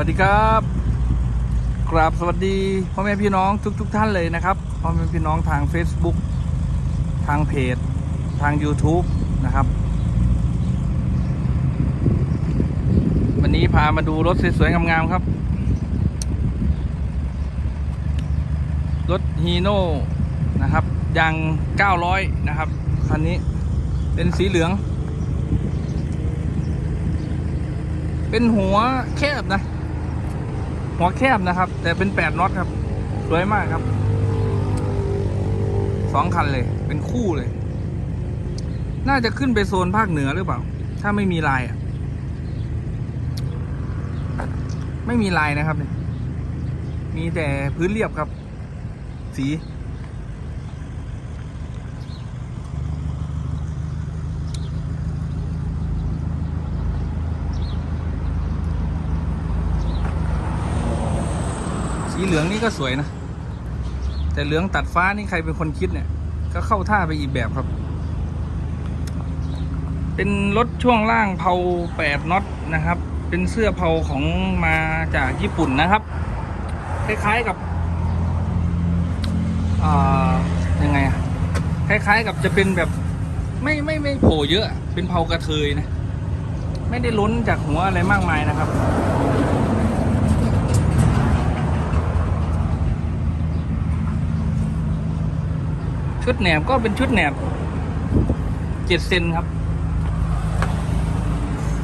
วัสดีครับกราบสวัสดีพ่อแม่พี่น้องทุกๆทท่านเลยนะครับพ่อแม่พี่น้องทาง Facebook ทางเพจ ทาง YouTube นะครับ วันนี้พามาดูรถสวยๆงามๆครับ รถฮีโน่นะครับยาง 900 นะครับ คันนี้เป็นสีเหลือง เป็นหัวแคบนะ หัวแคบนะครับ แต่เป็นแปดน็อตครับ สวยมากครับสองคันเลย เป็นคู่เลย น่าจะขึ้นไปโซนภาคเหนือหรือเปล่า ถ้าไม่มีลายอะ ไม่มีลายนะครับเนี่ยมีแต่พื้นเรียบครับ สี เหลืองนี่ก็สวยนะ แต่เหลืองตัดฟ้านี่ใครเป็นคนคิดเนี่ย ก็เข้าท่าไปอีกแบบครับ เป็นรถช่วงล่างเผาแปดน็อตนะครับ เป็นเสื้อเผาของมาจากญี่ปุ่นนะครับ คล้ายๆกับยังไงอะคล้ายๆกับจะเป็นแบบไม่ไม่ไม่โผล่เยอะ เป็นเผากระเทยนะ ไม่ได้ล้นจากหัวอะไรมากมายนะครับ ชุดแหนบก็เป็นชุดแหนบเจ็ดเซนครับ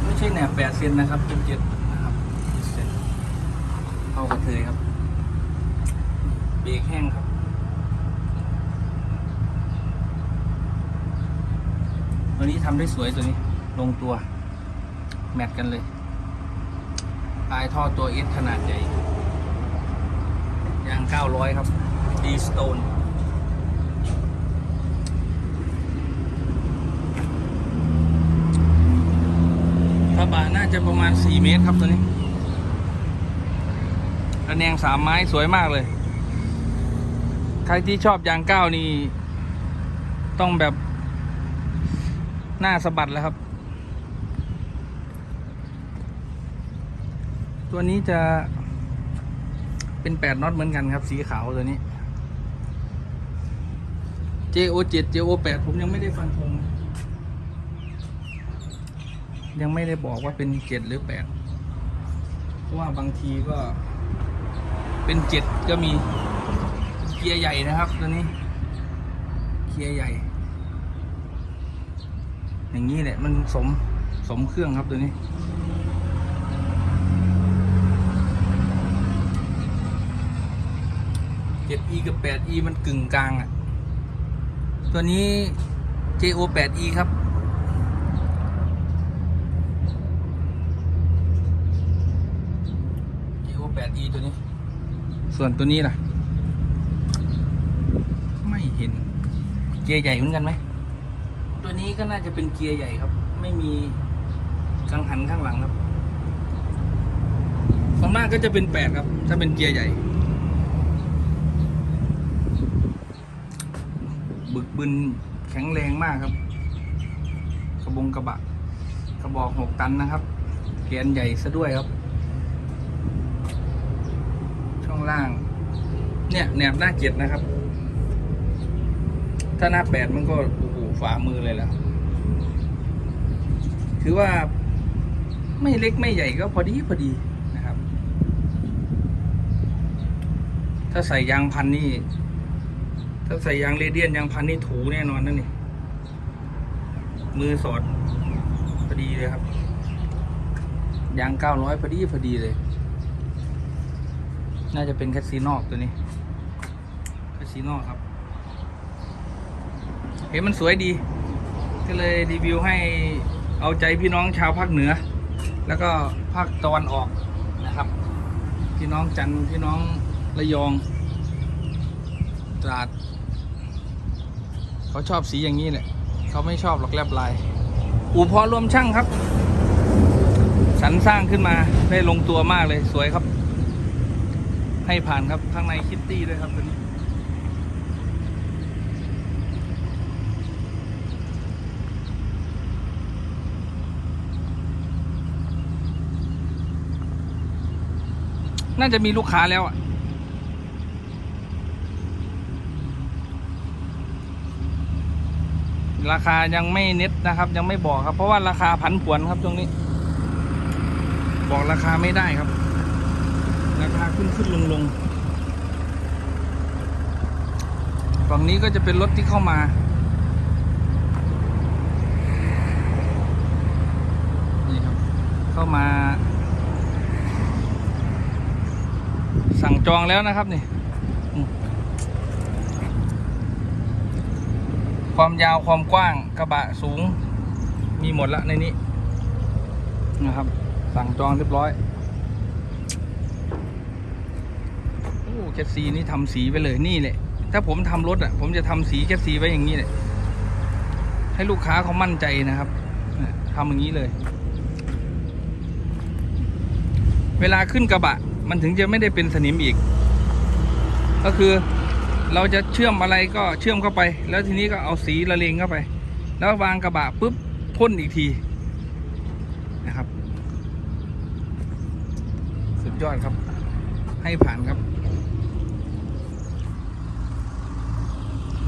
ไม่ใช่แหนบแปดเซนนะครับ เป็นเจ็ดนะครับเจ็ดเซนเข้ากระเทยครับ เบรกแห้งครับตัวนี้ทำได้สวยตัวนี้ ลงตัว แมทกันเลยปลายท่อตัวเอสขนาดใหญ่ยาง 900 ครับดีสโตน กระบะน่า จะประมาณ 4 เมตรครับตัวนี้ระแนงสามไม้สวยมากเลย ใครที่ชอบยางก้าวนี่ ต้องแบบ หน้าสะบัดแล้วครับ ตัวนี้จะเป็น8น็อตเหมือนกันครับ สีขาวตัวนี้ JO7 JO8 ผมยังไม่ได้ฟันธงนะ ยังไม่ได้บอกว่าเป็นเจ็ดหรือแปดเพราะว่าบางทีก็เป็นเจ็ดก็มีเกียร์ใหญ่นะครับตัวนี้ เกียร์ใหญ่ อย่างนี้แหละมันสมสมเครื่องครับตัวนี้เจ็ด e กับแปด e มันกึ่งกลางอะ ตัวนี้ JO 8 e ครับ ตัวนี้ ส่วนตัวนี้ล่ะ ไม่เห็น เกียร์ใหญ่เหมือนกันไหม ตัวนี้ก็น่าจะเป็นเกียร์ใหญ่ครับ ไม่มีกังหันข้างหลังครับส่วนมากก็จะเป็นแปดครับ ถ้าเป็นเกียร์ใหญ่ บึกบึนแข็งแรงมากครับ กระบงกระบะ กระบอกหกตันนะครับแกนใหญ่ซะด้วยครับ ช่องล่าง เนี่ยแหนบหน้าเจ็ดนะครับ ถ้าหน้าแปดมันก็โอ้โหฝ่ามือเลยแหละถือว่าไม่เล็กไม่ใหญ่ก็พอดีพอดีนะครับ ถ้าใส่ยางพันนี่ ถ้าใส่ยางเรเดียนยางพันนี่ถูแน่นอนนั่นนี่ มือสอดพอดีเลยครับ ยางเก้าร้อยพอดีพอดีเลย น่าจะเป็นแคสซีนอกตัวนี้ แคสซีนอกครับ เห็นมันสวยดี ก็เลยรีวิวให้เอาใจพี่น้องชาวภาคเหนือ แล้วก็ภาคตะวันออกนะครับ พี่น้องจันทร์พี่น้องระยอง ตราด เขาชอบสีอย่างนี้แหละเขาไม่ชอบหรอกแลบลาย อู่พอรวมช่างครับสรรสร้างขึ้นมาได้ลงตัวมากเลยสวยครับ ให้ผ่านครับข้างในคิตตี้ด้วยครับตัวนี้ น่าจะมีลูกค้าแล้วอะราคายังไม่เน็ตนะครับ ยังไม่บอกครับ เพราะว่าราคาผันผวนครับตรงนี้ บอกราคาไม่ได้ครับ ราคาขึ้นขึ้นลงลงฝั่งนี้ก็จะเป็นรถที่เข้ามา นี่ครับ เข้ามา สั่งจองแล้วนะครับนี่ ความยาวความกว้างกระบะสูง มีหมดละในนี้นะครับ สั่งจองเรียบร้อยโอ้แคสซีนี่ทำสีไปเลยนี่แหละถ้าผมทำรถอะ ผมจะทำสีแคสซีไว้อย่างนี้แหละให้ลูกค้าเขามั่นใจนะครับทำอย่างนี้เลย เวลาขึ้นกระบะ มันถึงจะไม่ได้เป็นสนิมอีก ก็คือเราจะเชื่อมอะไรก็เชื่อมเข้าไป แล้วทีนี้ก็เอาสีละเลงเข้าไป แล้ววางกระบะปุ๊บพ่นอีกทีนะครับ สุดยอดครับ ให้ผ่านครับ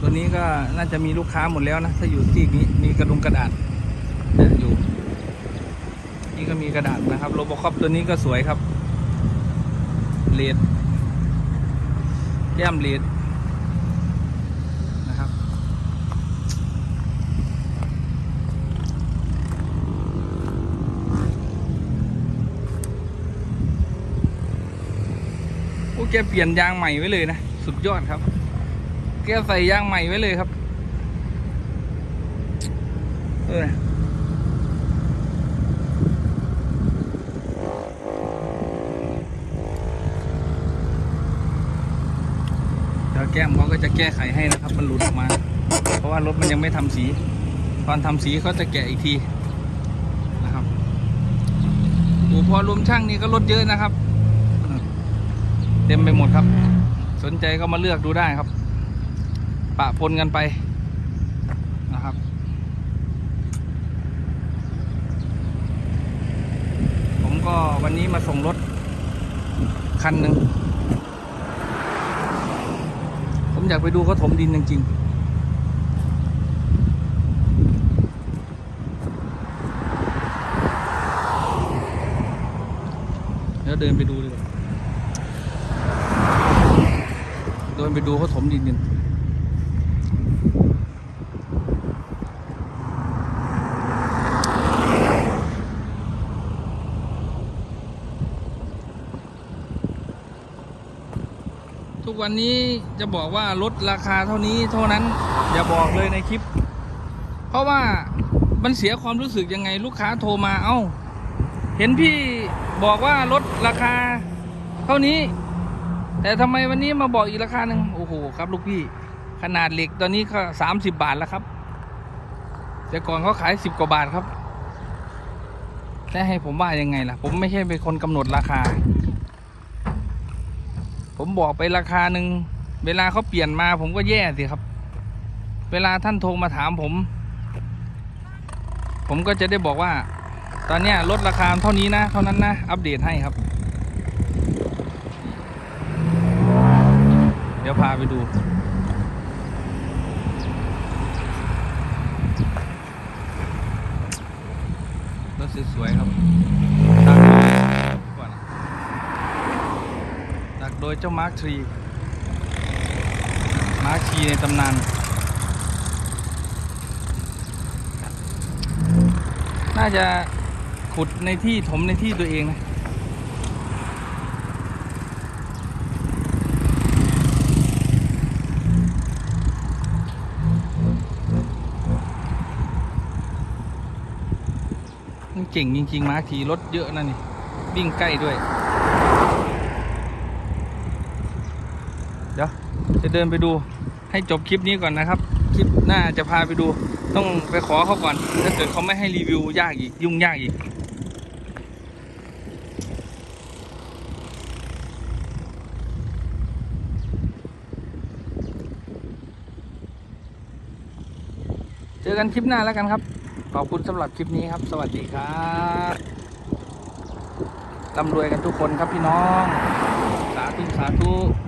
ตัวนี้ก็น่าจะมีลูกค้าหมดแล้วนะ ถ้าอยู่ที่นี้มีกระดุมกระดาษอยู่ นี่ก็มีกระดาษนะครับโรบอคอปตัวนี้ก็สวยครับ เลดแย้มเลดนะครับ โอ้แกเปลี่ยนยางใหม่ไว้เลยนะ สุดยอดครับ แกใส่ยางใหม่ไว้เลยครับ เออ เดี๋ยว แก้มเขาก็จะแก้ไขให้นะครับ มันหลุดออกมา เพราะว่ารถมันยังไม่ทำสี ตอนทำสีเขาจะแกะอีกทีนะครับอูพอรวมช่างนี่ก็รถเยอะนะครับ เต็มไปหมดครับ สนใจก็มาเลือกดูได้ครับ ปะปนกันไปนะครับผมก็วันนี้มาส่งรถคันหนึ่ง ผม อยากไปดูเขาถมดินจริงๆแล้วเดินไปดูเลยเดินไปดูเขาถมดินกัน ทุกวันนี้จะบอกว่าลดราคาเท่านี้เท่านั้น อย่าบอกเลยในคลิป เพราะว่ามันเสียความรู้สึกยังไงลูกค้าโทรมาเอ้า เห็นพี่บอกว่าลดราคาเท่านี้ แต่ทำไมวันนี้มาบอกอีกราคาหนึ่งโอ้โหครับลูกพี่ ขนาดเหล็กตอนนี้ก็สามสิบบาทแล้วครับ แต่ก่อนเขาขายสิบกว่าบาทครับแต่ให้ผมว่ายังไงล่ะ ผมไม่ใช่เป็นคนกำหนดราคา ผมบอกไปราคาหนึ่งเวลาเขาเปลี่ยนมาผมก็แย่สิครับ เวลาท่านโทรมาถามผม ผมก็จะได้บอกว่า ตอนนี้ลดราคาเท่านี้นะ เท่านั้นนะ อัปเดตให้ครับ เดี๋ยวพาไปดูรถสวยๆครับดักก่อน ดยเจ้ามาร์คทรีมาร์คทีในตำนานน่าจะขุดในที่ถมในที่ตัวเองนะมันเก่งจริง ๆ มาร์คทีรถเยอะนะนี่ วิ่งใกล้ด้วย เดี๋ยว จะเดินไปดูให้จบคลิปนี้ก่อนนะครับ คลิปหน้าจะพาไปดู ต้องไปขอเขาก่อนถ้าเกิดเขาไม่ให้รีวิวยากอีกยุ่งยากอีกเจอกันคลิปหน้าแล้วกันครับ ขอบคุณสำหรับคลิปนี้ครับ สวัสดีครับร่ำรวยกันทุกคนครับพี่น้อง สาธุ สาธุ